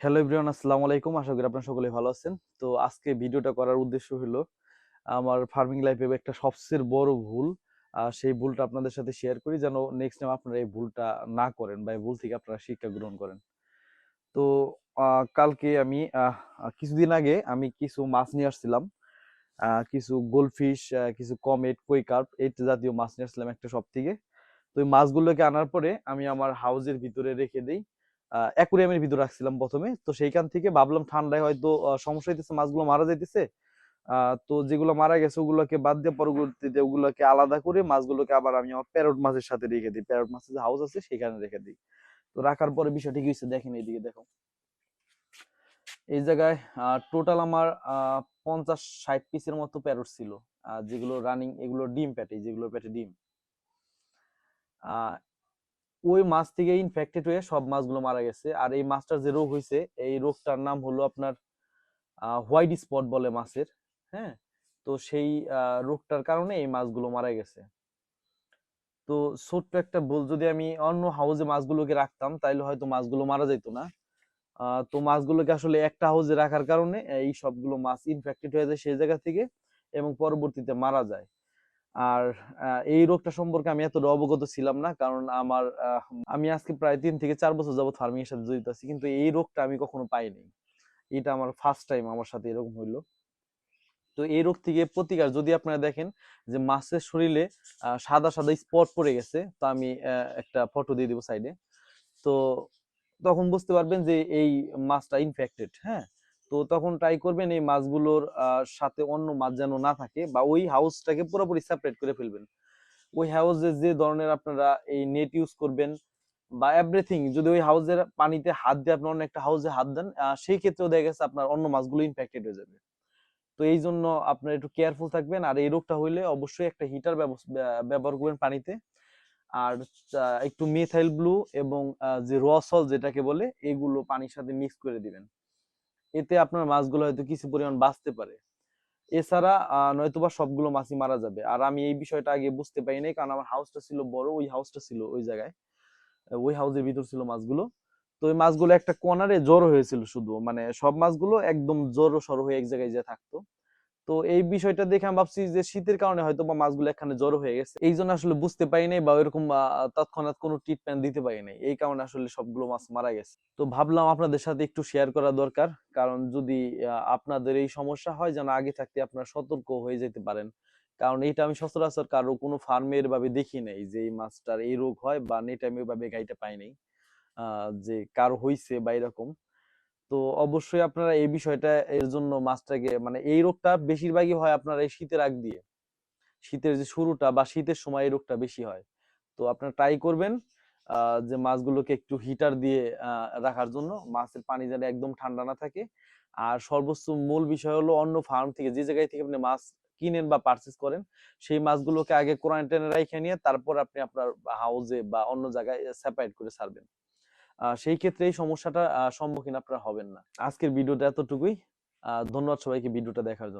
Hello everyone আসসালামু আলাইকুম। আশা করি আপনারা সকলে ভালো আছেন। তো আজকে ভিডিওটা করার উদ্দেশ্য হলো, আমার ফার্মিং লাইফে একটা সবচেয়ে বড় ভুল। সেই ভুলটা আপনাদের সাথে শেয়ার করি যেন নেক্সট টাইম আপনারা এই ভুলটা না করেন বা এই ভুল থেকে আপনারা শিক্ষা গ্রহণ করেন। তো কালকে আমি কিছুদিন আগে আমি কিছু মাছ নিয়ে আসছিলাম। কিছু গোলফিশ কিছু কমেট কই কার্প এই জাতীয় মাছ নিয়ে আসছিলাম একটা সব থেকে। তো এই মাছগুলোকে আনার পরে আমি আমার হাউজের ভিতরে রেখে দিই। অ্যাকুরিয়ামের ভিতরে রাখছিলাম প্রথমে। তো সেইখান থেকে ভাবলাম ঠান্ডায় হয়তো সমস্যা হইতেছে, মাছগুলো মারা যাইতেছে। তো যেগুলো মারা গেছে ওগুলোকে বাদ দিয়ে পরবর্তীতে ওগুলোকে আলাদা করে মাছগুলোকে আবার আমি আমার প্যারট মাছের সাথে রেখে দিই। প্যারট মাছের যে হাউস আছে সেখানে রেখে দিই। তো রাখার পরে বিষয়টা কি হয়েছে দেখেন এইদিকে দেখো। এই জায়গায় টোটাল আমার পঞ্চাশ ষাট পিসের মতো প্যারট ছিল। যেগুলো রানিং এগুলো ডিম প্যাটে যেগুলো প্যাটে ডিম। ওই মাছ থেকে ইনফেক্টেড হয়ে সব মাছগুলো মারা গেছে। আর এই মাছটার যে রোগ হয়েছে, এই রোগটার নাম হলো আপনার হোয়াইট স্পট বলে মাছের হ্যাঁ? তো সেই রোগটার কারণে এই মাছগুলো মারা গেছে। তো ছোট্ট একটা ভুল, যদি আমি অন্য হাউজে মাছগুলোকে রাখতাম, তাইলে হয়তো মাছগুলো মারা যেত না। তো মাছগুলোকে আসলে একটা হাউজে রাখার কারণে, এই সবগুলো মাছ ইনফেক্টেড হয়ে যায় সেই জায়গা থেকে এবং পরবর্তীতে মারা যায়। আর এই রোগটা সম্পর্কে আমি এতটা অবগত ছিলাম না, কারণ আমার আমি আজকে প্রায় তিন থেকে চার বছর যাবত ফার্মিং এর সাথে জড়িত আছি, কিন্তু এই রোগটা আমি কখনো পাইনি। এটা আমার ফার্স্ট টাইম আমার সাথে এরকম হইল। তো এই রোগ থেকে প্রতিকার যদি আপনারা দেখেন যে মাছের শরীরে সাদা সাদা স্পট পড়ে গেছে, তো আমি একটা ফটো দিয়ে দিব সাইডে তো তখন বুঝতে পারবেন যে এই মাছটা ইনফেক্টেড হ্যাঁ? তো তখন ট্রাই করবেন এই মাছগুলোর সাথে অন্য মাছ যেন না থাকে বা ওই হাউসটাকে পুরোপুরি সেপারেট করে ফেলবেন। ওই হাউসে যে ধরনের আপনারা এই নেট ইউজ করবেন বা এভরিথিং যদি ওই হাউসের পানিতে হাত দিয়ে আপনি অন্য একটা হাউসে হাত দেন সেই ক্ষেত্রেও দেখা গেছে আপনার অন্য মাছগুলো ইনফেক্টেড হয়ে যাবে। তো এই জন্য আপনার একটু কেয়ারফুল থাকবেন আর এই রোগটা হইলে অবশ্যই একটা হিটার ব্যবহার করবেন পানিতে। আর একটু মিথাইল ব্লু এবং যে রসল যেটাকে বলে, এগুলো পানির সাথে মিক্স করে দিবেন। এতে আপনার মাছগুলো হয়তো কিছু পরিমাণ বাঁচতে পারে। এছাড়া নয়তোবা সবগুলো মাছই মারা যাবে। আর আমি এই বিষয়টা আগে বুঝতে পারি নাই, কারণ আমার হাউসটা ছিল বড়, ওই হাউসটা ছিল ওই জায়গায়। ওই হাউসের ভিতর ছিল মাছগুলো। তো ওই মাছগুলো একটা কর্নারে জড়ো হয়েছিল শুধু। মানে সব মাছগুলো একদম জড়ো সরো হয়ে এক জায়গায় যে থাকতো। তো এই বিষয়টা দেখে আমি ভাবছি যে শীতের কারণে হয়তো বা মাছগুলো এখানে জড়ো হয়ে গেছে। এই জন্য আসলে বুঝতে পারি নাই বা আহ, তৎক্ষণাৎ কোনো ট্রিটমেন্ট দিতে পারি নাই। এই কারণে আসলে সবগুলো মাছ মারা গেছে। তো ভাবলাম আপনাদের সাথে একটু শেয়ার করা দরকার। কারণ যদি আপনাদের এই সমস্যা হয় যেন আগে থাকতে আপনারা সতর্ক হয়ে যেতে পারেন। কারণ এটা আমি সচরাচর কারও কোনো ফার্মের ভাবে দেখি নাই যে এই মাছটার এই রোগ হয় বা নেট আমি ওইভাবে গাইটা পাই নাই। যে কারও হইছে বা এরকম। তো অবশ্যই আপনারা এই বিষয়টা এর জন্য মাছটাকে মানে এই রোগটা বেশিরভাগই হয় আপনার এই শীতের আগ দিয়ে। শীতের যে শুরুটা বা শীতের সময় এই রোগটা বেশি হয়। তো আপনারা ট্রাই করবেন যে মাছগুলোকে একটু হিটার দিয়ে রাখার জন্য। মাছের পানি যেন একদম ঠান্ডা না থাকে। আর সর্বোচ্চ মূল বিষয় হলো অন্য ফার্ম থেকে, যে জায়গায় থেকে আপনি মাছ কিনেন বা পারচেস করেন, সেই মাছগুলোকে আগে কোয়ারেন্টাইনে রাখে নিয়ে তারপর আপনি আপনার হাউজে বা অন্য জায়গায় সেপারেট করে ছাড়বেন। সেই ক্ষেত্রে এই সমস্যাটা সম্মুখীন আপনারা হবেন না। আজকের ভিডিওটা এতটুকুই। ধন্যবাদ সবাইকে ভিডিওটা দেখার জন্য।